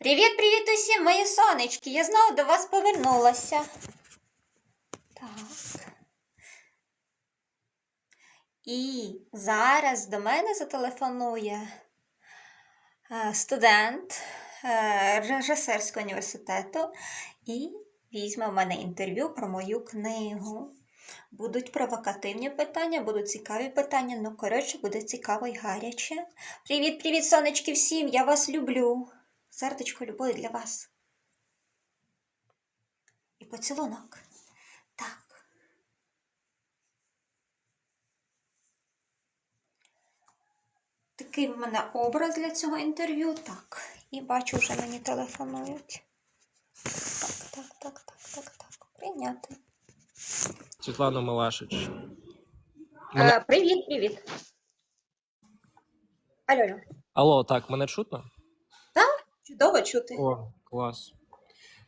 Привіт, привіт усім, мої сонечки! Я знову до вас повернулася. Так. І зараз до мене зателефонує е, студент е, режисерського університету і візьме в мене інтерв'ю про мою книгу. Будуть провокативні питання, будуть цікаві питання, ну, коротше, буде цікаво і гаряче. Привіт, привіт, сонечки, всім! Я вас люблю. Сердечко любові для вас. І поцілунок. Так. Такий в мене образ для цього інтерв'ю. Так. І бачу, вже мені телефонують. Так, так, так, так, так, так. Прийняти. Світлана Милашич. Мене- привіт, привіт. Алло, алло. Алло, так, мене чутно? Чудово чути. О, клас.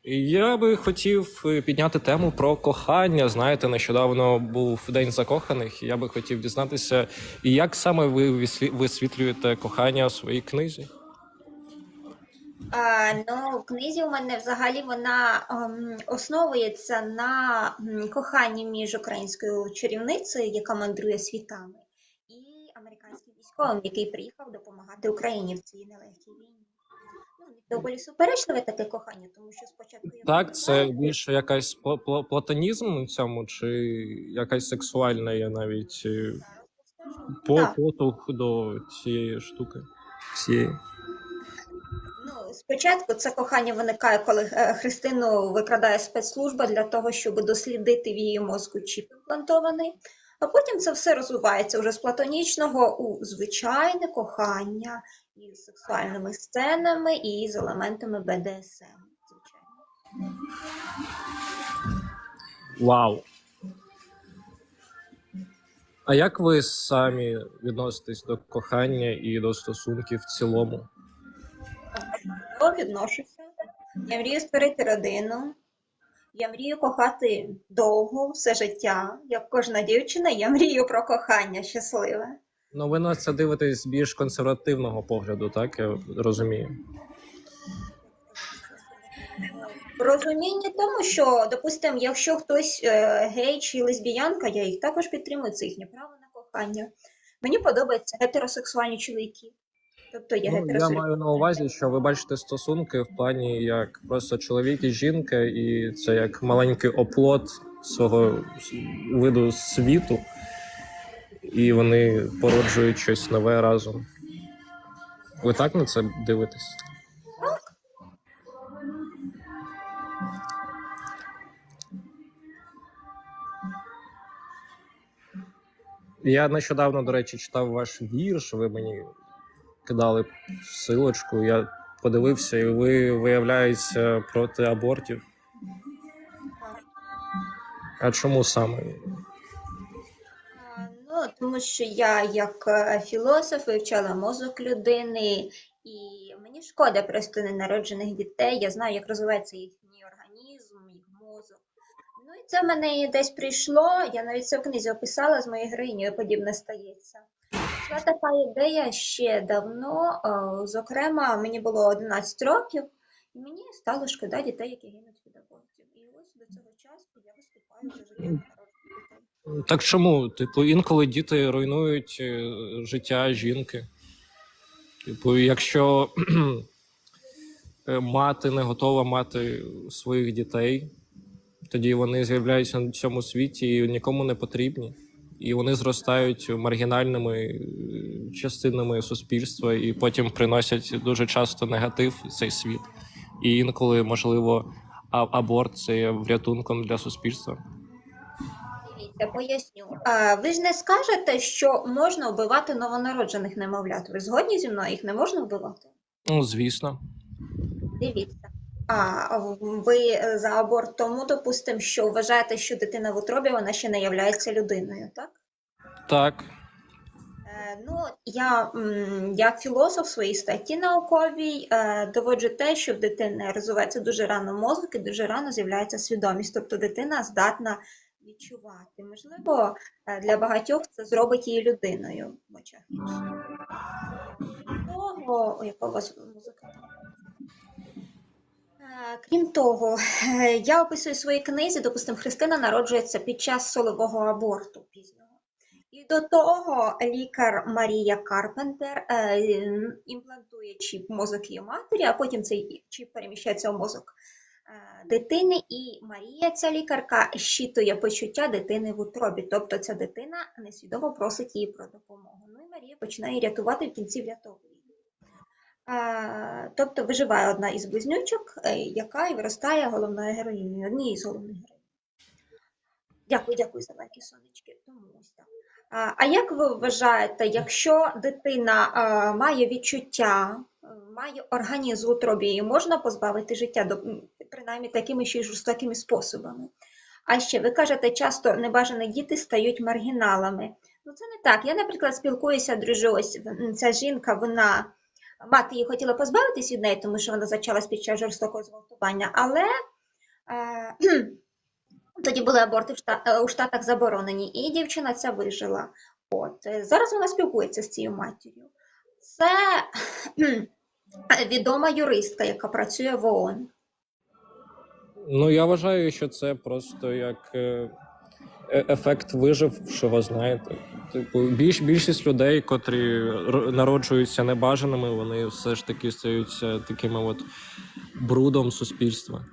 Я би хотів е, підняти тему про кохання. Знаєте, нещодавно був День закоханих. і Я би хотів дізнатися, як саме ви висвітлюєте кохання у своїй книзі? А, ну, в книзі у мене взагалі вона ем, основується на коханні між українською чарівницею, яка мандрує світами, і американським військовим, який приїхав допомагати Україні в цій нелегкій війні. Доволі суперечливе таке кохання, тому що спочатку я Так, це більше якась пла- пла- платонізм у цьому, чи якась сексуальна є навіть е, по- Так. потух до цієї штуки. Цієї. Ну, спочатку це кохання виникає, коли е, Христину викрадає спецслужба для того, щоб дослідити в її мозку чіп імплантований. А потім це все розвивається вже з платонічного у звичайне кохання із сексуальними сценами і з елементами БДСМ. Звичайно. Вау. А як ви самі відноситесь до кохання і до стосунків в цілому? До відношуся. Я мрію створити родину. Я мрію кохати довго, все життя. Як кожна дівчина, я мрію про кохання щасливе. Ну, ви на це дивитесь з більш консервативного погляду, так я розумію. Розуміння тому, що, допустимо, якщо хтось е, гей чи лесбіянка, я їх також підтримую, це їхнє право на кохання. Мені подобаються гетеросексуальні чоловіки. Тобто я Ну, я маю на увазі, що ви бачите стосунки в плані як просто чоловік і жінка, і це як маленький оплот свого виду світу, і вони породжують щось нове разом. Ви так на це дивитесь? Я нещодавно, до речі, читав ваш вірш. Ви мені кидали силочку. Я подивився, і ви виявляється проти абортів. А чому саме? Ну, тому що я як е, філософ вивчала мозок людини, і мені шкода просто ненароджених дітей. Я знаю, як розвивається їхній організм, їх мозок. Ну і це в мене десь прийшло. Я навіть це в книзі описала з моєю героїнею, подібне стається. Це така ідея ще давно. е, Зокрема, мені було 11 років, і мені стало шкода дітей, які гинуть від абортів. І ось до цього часу я виступаю за життя дітей. Так чому? Типу, інколи діти руйнують е, життя жінки. Типу, якщо е, мати не готова мати своїх дітей, тоді вони з'являються на цьому світі і нікому не потрібні. І вони зростають маргінальними е, частинами суспільства і потім приносять дуже часто негатив в цей світ. І інколи, можливо, аборт це є врятунком для суспільства. Дивіться, поясню. А, ви ж не скажете, що можна вбивати новонароджених немовлят. Ви згодні зі мною? Їх не можна вбивати? Ну, звісно. Дивіться. А ви за аборт тому, допустимо, що вважаєте, що дитина в утробі вона ще не являється людиною, так? Так. Е, Ну, я як філософ в своїй статті науковій е, доводжу те, що в дитини розвивається дуже рано мозок і дуже рано з'являється свідомість. Тобто дитина здатна відчувати. Можливо, е, для багатьох це зробить її людиною в очах. Того, у вас музика? Крім того, е, я описую в своїй книзі, допустимо, Христина народжується під час солового аборту пізнього. І до того лікар Марія Карпентер е, імплантує чіп мозок її матері, а потім цей чіп переміщається в мозок е, дитини, і Марія, ця лікарка, щитує почуття дитини в утробі. Тобто ця дитина несвідомо просить її про допомогу. Ну і Марія починає рятувати в кінці врятовує. Тобто виживає одна із близнючок, е, яка і виростає головною героїнею, однією з головних героїнь. Дякую, дякую за лайки, сонечки. А, як ви вважаєте, якщо дитина має відчуття, е, має організм в утробі, можна позбавити життя, принаймні такими ще й жорстокими способами? А ще ви кажете, часто небажані діти стають маргіналами. Ну це не так. Я, наприклад, спілкуюся, дружу, ось ця жінка, вона мати її хотіла позбавитись від неї, тому що вона зачалась під час жорстокого зґвалтування, але е, тоді були аборти в Шта- е, у Штатах заборонені, і дівчина ця вижила. От е, зараз вона спілкується з цією матір'ю. Це відома юристка, яка працює в ООН. Ну, я вважаю, що це просто як е- ефект вижившого, знаєте. Типу, більш, більшість людей, котрі народжуються небажаними, вони все ж таки стаються такими от брудом суспільства.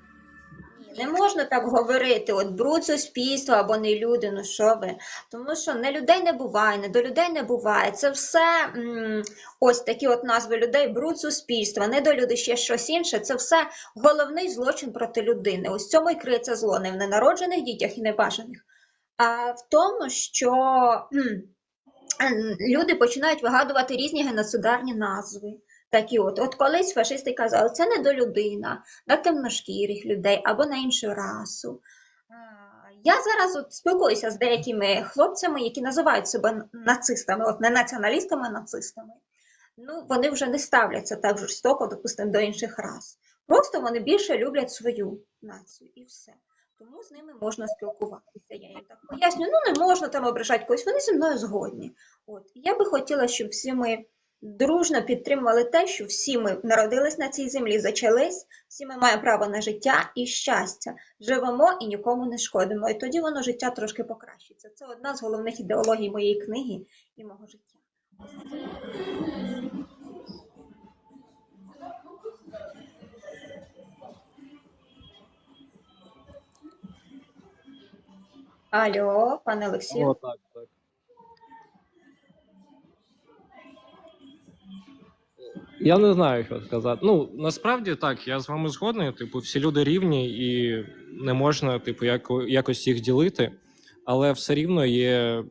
Не можна так говорити, от бруд суспільства або не люди, ну що ви. Тому що не людей не буває, не до людей не буває. Це все м, ось такі от назви людей, бруд суспільства, не до люди ще щось інше. Це все головний злочин проти людини. Ось цьому і криється зло не в ненароджених дітях і небажаних, в тому, що м, люди починають вигадувати різні геноцидарні назви. Такі от, от колись фашисти казали, це не до людина, на темношкірих людей або на іншу расу. Я зараз от спілкуюся з деякими хлопцями, які називають себе нацистами, от не націоналістами, а нацистами. Ну, вони вже не ставляться так жорстоко, допустимо, до інших рас. Просто вони більше люблять свою націю і все. Тому з ними можна спілкуватися. Я їм так пояснюю, ну не можна там ображати когось, вони зі мною згодні. От. Я би хотіла, щоб всі ми дружно підтримували те, що всі ми народились на цій землі, зачались, всі ми маємо право на життя і щастя. Живемо і нікому не шкодимо. І тоді воно життя трошки покращиться. Це одна з головних ідеологій моєї книги і мого життя. Алло, пане Олексію. О, так, так. Я не знаю, що сказати. Ну, насправді так, я з вами згодний. Типу, всі люди рівні і не можна, типу, яко, якось їх ділити. Але все рівно є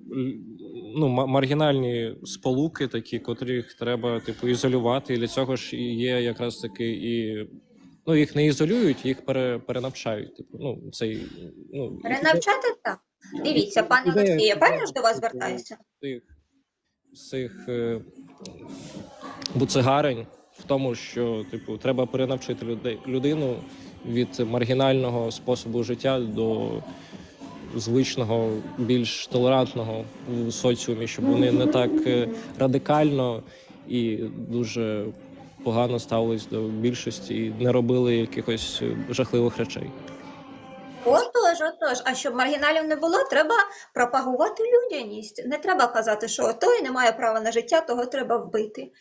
ну, маргінальні сполуки, такі, котрих треба, типу, ізолювати. І для цього ж і є якраз таки і. Ну, їх не ізолюють, їх пере, перенавчають. Типу, ну, цей, ну, Перенавчати так. Дивіться, пане Олексію, я правильно ж до вас звертаюся? цих, цих е, буцегарень в тому, що типу треба перенавчити людей людину від маргінального способу життя до звичного, більш толерантного в соціумі, щоб вони не так е, радикально і дуже погано ставились до більшості і не робили якихось е, жахливих речей. Отож, отож. А щоб маргіналів не було, треба пропагувати людяність. Не треба казати, що той не має права на життя, того треба вбити.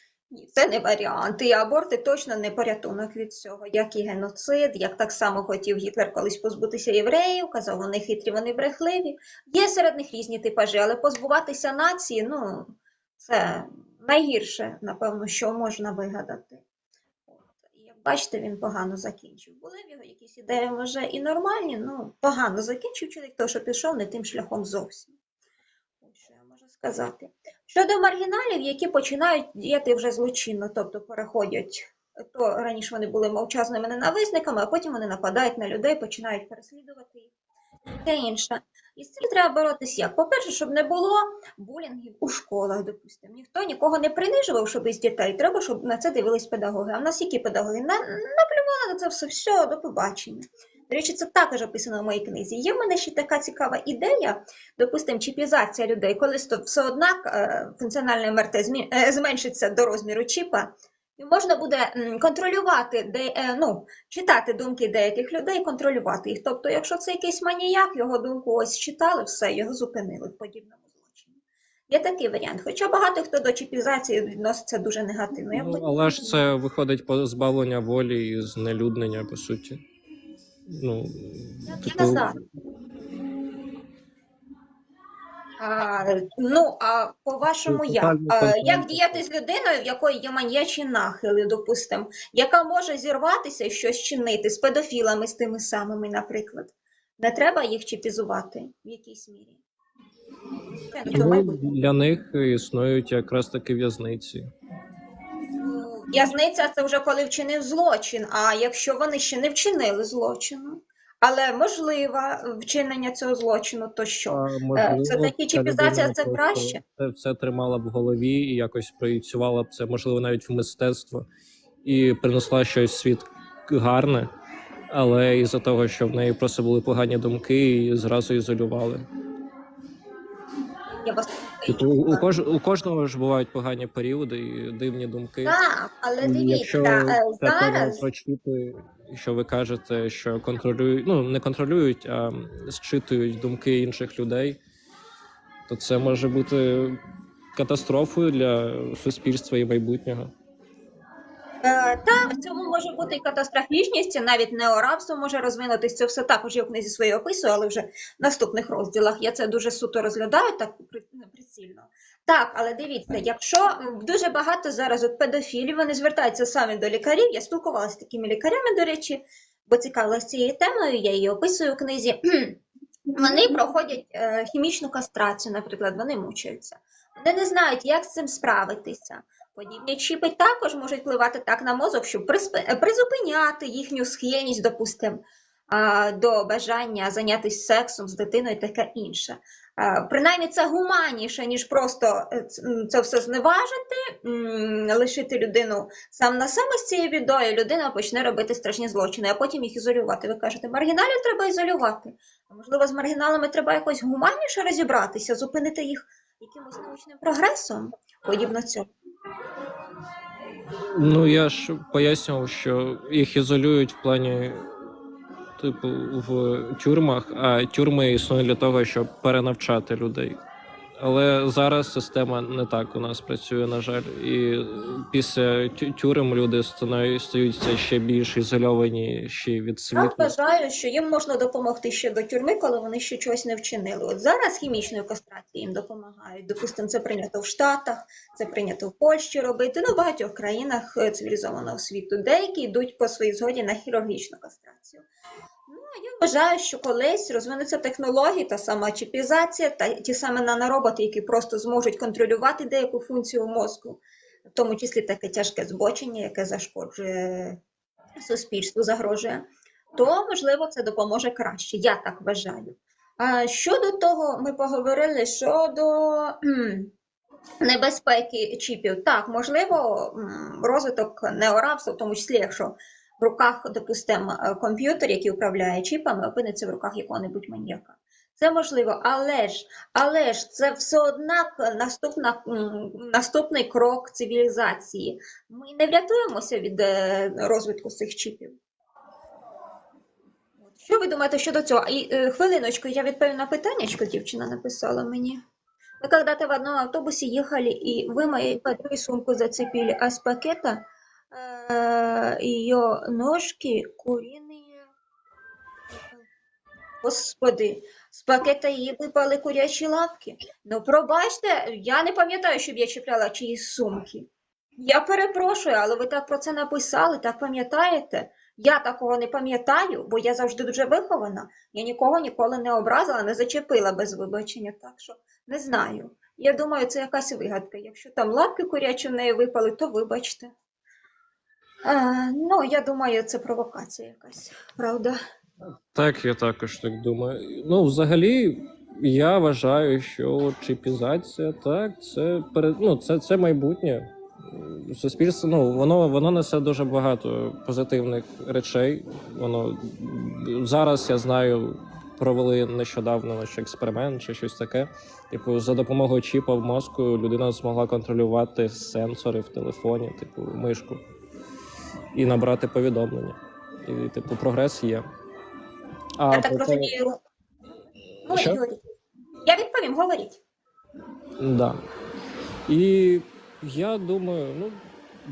Це не варіант. І аборти точно не порятунок від цього, як і геноцид, як так само хотів Гітлер колись позбутися євреїв, казав, вони хитрі, вони брехливі. Є серед них різні типажі, але позбуватися нації, ну, це найгірше, напевно, що можна вигадати. Бачите, він погано закінчив. Були в його якісь ідеї, може, і нормальні, ну погано закінчив чоловік, тому що пішов не тим шляхом зовсім. Ось що я можу сказати. Щодо маргіналів, які починають діяти вже злочинно, тобто переходять, то раніше вони були мовчазними ненависниками, а потім вони нападають на людей, починають переслідувати їх. Те інше. І з цим треба боротися як? По-перше, щоб не було булінгів у школах, допустимо. Ніхто нікого не принижував, щоб із дітей. Треба, щоб на це дивились педагоги. А в нас які педагоги? На, наплювали на це все, все, до побачення. До речі, це також описано в моїй книзі. Є в мене ще така цікава ідея, допустимо, чіпізація людей, коли то все однак е, функціональне МРТ е, зменшиться до розміру чіпа, І можна буде контролювати, де, е, ну, читати думки деяких людей, контролювати їх. Тобто, якщо це якийсь маніяк, його думку ось читали, все, його зупинили в подібному злочині. Є такий варіант. Хоча багато хто до чіпізації відноситься дуже негативно. Я Ну, але ж це виходить позбавлення волі і знелюднення, по суті. Ну, Я типу, назад. А, ну, а по-вашому, Ну, як? А, як діяти з людиною, в якої є маньячі нахили, допустимо, яка може зірватися і щось чинити з педофілами, з тими самими, наприклад? Не треба їх чіпізувати в якійсь мірі? Ну, для них існують якраз таки в'язниці. Ну, В'язниця це вже коли вчинив злочин, а якщо вони ще не вчинили злочину, але можливе вчинення цього злочину, то що? А, все-таки чіпізація це краще? Це все тримала в голові і якось проєкціювала б це, можливо, навіть в мистецтво і принесла щось в світ гарне, але із-за того, що в неї просто були погані думки, її зразу ізолювали. Я вас Типу, у, кож, у кожного ж бувають погані періоди і дивні думки. Так, але Якщо дивіться, е, зараз що ви кажете, що контролюють, ну не контролюють, а зчитують думки інших людей, то це може бути катастрофою для суспільства і майбутнього. Е, так, в цьому може бути і катастрофічність, навіть неорабство може розвинутися. Це все також я в книзі своїй описую, але вже в наступних розділах я це дуже суто розглядаю, так ну, прицільно. Так, але дивіться, якщо дуже багато зараз от педофілів, вони звертаються самі до лікарів. Я спілкувалася з такими лікарями, до речі, бо цікавилася цією темою, я її описую в книзі. Вони проходять е, хімічну кастрацію, наприклад, вони мучаються. Вони не знають, як з цим справитися. Подібні чіпи також можуть впливати так на мозок, щоб е, призупиняти їхню схильність, допустимо, до бажання зайнятися сексом з дитиною і таке інше. Принаймні це гуманніше, ніж просто е, це все зневажити, лишити людину сам на саме з цією бідою, людина почне робити страшні злочини, а потім їх ізолювати. Ви кажете, маргіналів треба ізолювати. Можливо, з маргіналами треба якось гуманніше розібратися, зупинити їх якимось научним прогресом, подібно цьому. Ну я ж пояснював, що їх ізолюють в плані, типу, в тюрмах, а тюрми існують для того, щоб перенавчати людей. Але зараз система не так у нас працює, на жаль. І після тюрем люди стаються ще більш ізольовані ще від Я вважаю, що їм можна допомогти ще до тюрми, коли вони ще чогось не вчинили. От зараз хімічною кастрацією їм допомагають. Допустимо, це прийнято в Штатах, це прийнято в Польщі робити. Ну, в багатьох країнах е, цивілізованого світу. Деякі йдуть по своїй згоді на хірургічну кастрацію. Ну, а я вважаю, що колись розвинуться технології, та сама чіпізація, та ті самі нанороботи, які просто зможуть контролювати деяку функцію мозку, в тому числі таке тяжке збочення, яке зашкоджує суспільству, загрожує то можливо це допоможе краще. Я так вважаю. Щодо того, ми поговорили щодо небезпеки чіпів. Так, можливо, розвиток неорабства, в тому числі, якщо в руках, допустимо, е, комп'ютер, який управляє чіпами, опиниться в руках якого-небудь маніяка. Це можливо, але ж, але ж це все однак наступна, м, наступний крок цивілізації. Ми не врятуємося від е, розвитку цих чіпів. Що ви думаете щодо цього? І, е, хвилиночку, я відповім на питаннячко, дівчина написала мені. Мы когда-то в одном автобусе ехали, и вы моей подруге сумку зацепили, а с пакета э, ее ножки куриные. Господи, з пакета її випали курячі лапки. Ну, пробачте, я не пам'ятаю, щоб я чіпляла чиїсь сумки. Я перепрошую, але ви так про це написали, так пам'ятаєте? Я такого не пам'ятаю, бо я завжди дуже вихована. Я нікого ніколи не образила, не зачепила без вибачення, так що не знаю. Я думаю, це якась вигадка. Якщо там лапки курячі в неї випали, то вибачте. Ну, я думаю, це провокація якась, правда? Так, я також так думаю. Ну, взагалі, я вважаю, що чіпізація, так, це перед, ну, це, це майбутнє. Суспільство, ну, воно, воно несе дуже багато позитивних речей. Воно зараз я знаю провели нещодавно наш експеримент чи щось таке. Типу, за допомогою чіпа в мозку людина змогла контролювати сенсори в телефоні, типу, мишку, і набрати повідомлення. І, типу, прогрес є. А Я так розумію. Говоріть, Що? Я відповім, говоріть. Да. І я думаю, ну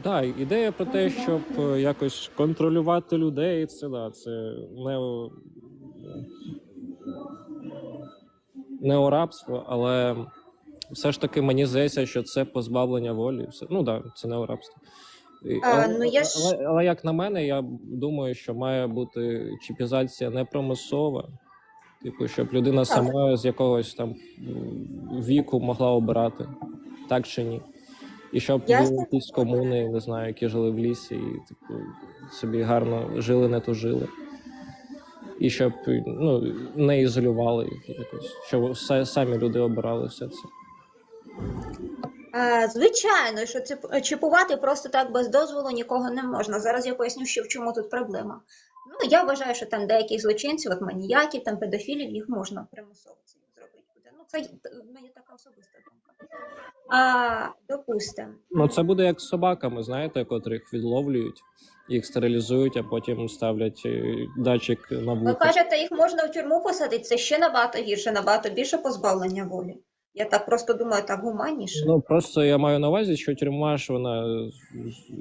да, ідея про те, щоб е, якось контролювати людей, це да, це нео... неорабство, але все ж таки мені здається, що це позбавлення волі. Все... Ну так, да, це неорабство. А, ну, я ж- але, але як на мене, я думаю, що має бути чіпізація не промислова. Типу, щоб людина Так. сама з якогось там віку могла обирати, так чи ні. І щоб були якісь комуни, не знаю, які жили в лісі, і типу, собі гарно жили, не тужили. І щоб ну, не ізолювали їх якось, щоб са- самі люди обирали все це. Е, Звичайно, що чіпувати просто так без дозволу нікого не можна. Зараз я поясню, що в чому тут проблема. Ну, я вважаю, що там деяких злочинців, от маніяків, там педофілів, їх можна примусово зробити. Ну, це моя така особиста думка. А, допустимо. Ну, це буде як з собаками, знаєте, котрих відловлюють, їх стерилізують, а потім ставлять е, датчик на Ви кажете, їх можна в тюрму посадити, це ще набагато гірше, набагато більше позбавлення волі. Я так просто думаю, так гуманніше. Ну просто я маю на увазі, що тюрма ж вона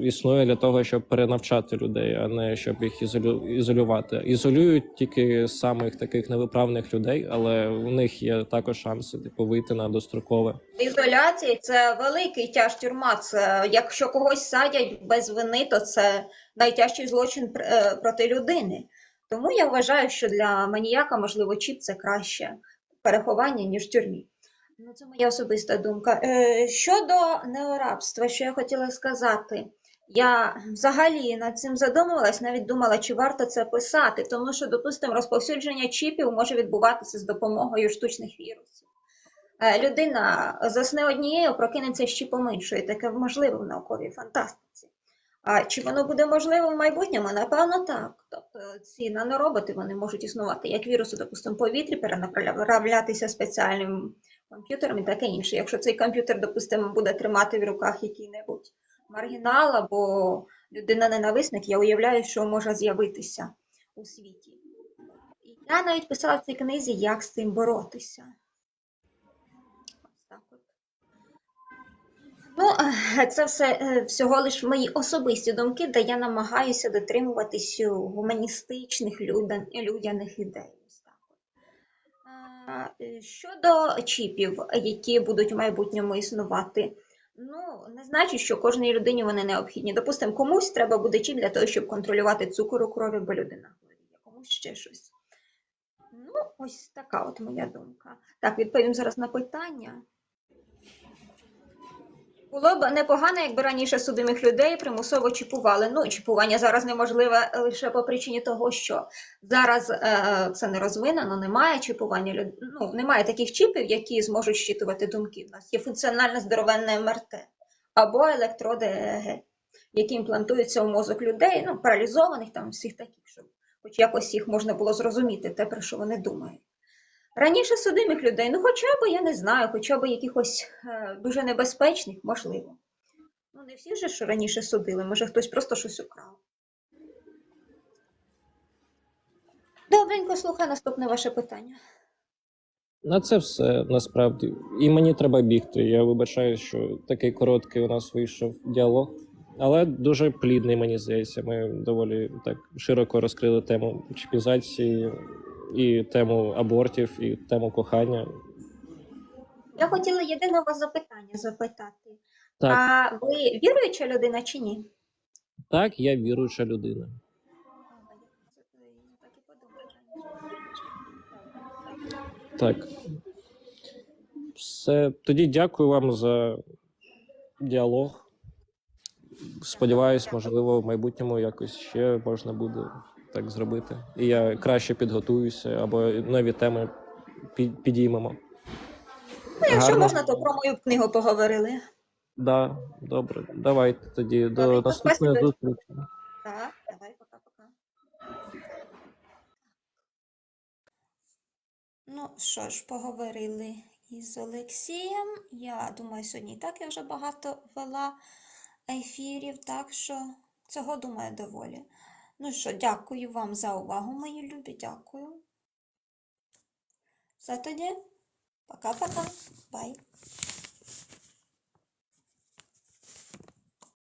існує для того, щоб перенавчати людей, а не щоб їх ізолю... ізолювати. Ізолюють тільки самих таких невиправних людей, але у них є також шанси типу вийти на дострокове. Ізоляція це великий тяж тюрма. Це якщо когось садять без вини, то це найтяжчий злочин е, проти людини. Тому я вважаю, що для маніяка, можливо, чіп це краще переховання, ніж тюрмі. Ну, це моя особиста думка. Е, щодо неорабства, що я хотіла сказати, я взагалі над цим задумувалась, навіть думала, чи варто це писати, тому що, допустимо, розповсюдження чіпів може відбуватися з допомогою штучних вірусів. Е, Людина засне однією, прокинеться чіпом іншою. Таке можливо в науковій фантастиці. А чи воно буде можливо в майбутньому? Напевно, так. Тобто ці нанороботи вони можуть існувати як віруси, допустимо, повітрі, перенаправлятися спеціальним комп'ютером і таке інше. Якщо цей комп'ютер, допустимо, буде тримати в руках який-небудь маргінал або людина-ненависник, я уявляю, що може з'явитися у світі. І я навіть писала в цій книзі, як з цим боротися. Ну, е, це все е, всього лиш мої особисті думки, де я намагаюся дотримуватись гуманістичних людяних ідей. Щодо чіпів, які будуть в майбутньому існувати, ну не значить, що кожній людині вони необхідні. Допустимо, комусь треба буде чіп для того, щоб контролювати цукор у крові, бо людина хворіє, комусь ще щось. Ну, ось така от моя думка. Так, відповім зараз на питання. Було б непогано, якби раніше судимих людей примусово чіпували. Ну, чіпування зараз неможливе лише по причині того, що зараз е, це не розвинено, немає чіпування ну, немає таких чіпів, які зможуть щитувати думки. У нас є функціональне здоровенне МРТ або електроди ЕЕГ, які імплантуються в мозок людей, ну, паралізованих там всіх таких, щоб хоч якось їх можна було зрозуміти, те, про що вони думають. Раніше судимих людей, ну хоча б, я не знаю, хоча б якихось е, дуже небезпечних, можливо. Ну, не всі ж що раніше судили, може хтось просто щось украв. Добренько, слухай наступне ваше питання. На це все насправді. І мені треба бігти. Я вибачаю, що такий короткий у нас вийшов діалог, але дуже плідний, мені здається. Ми доволі так широко розкрили тему чіпізації, і тему абортів, і тему кохання. Я хотіла єдине вас запитання запитати. Так, А ви віруюча людина чи ні? так, я віруюча людина. Так. Все. Тоді дякую вам за діалог. Сподіваюсь, можливо, в майбутньому якось ще можна буде так зробити. І я краще підготуюся або нові теми підіймемо. Ну, якщо Гарно. можна, то про мою книгу поговорили. Да, добре. Давайте тоді до наступної зустрічі. Так, давай, пока. Ну що ж, поговорили із Олексієм. Я думаю, сьогодні і так я вже багато вела ефірів, так що цього, думаю, доволі. Ну що, дякую вам за увагу, мої любі, дякую. Все тоді. Пока-пока. Бай.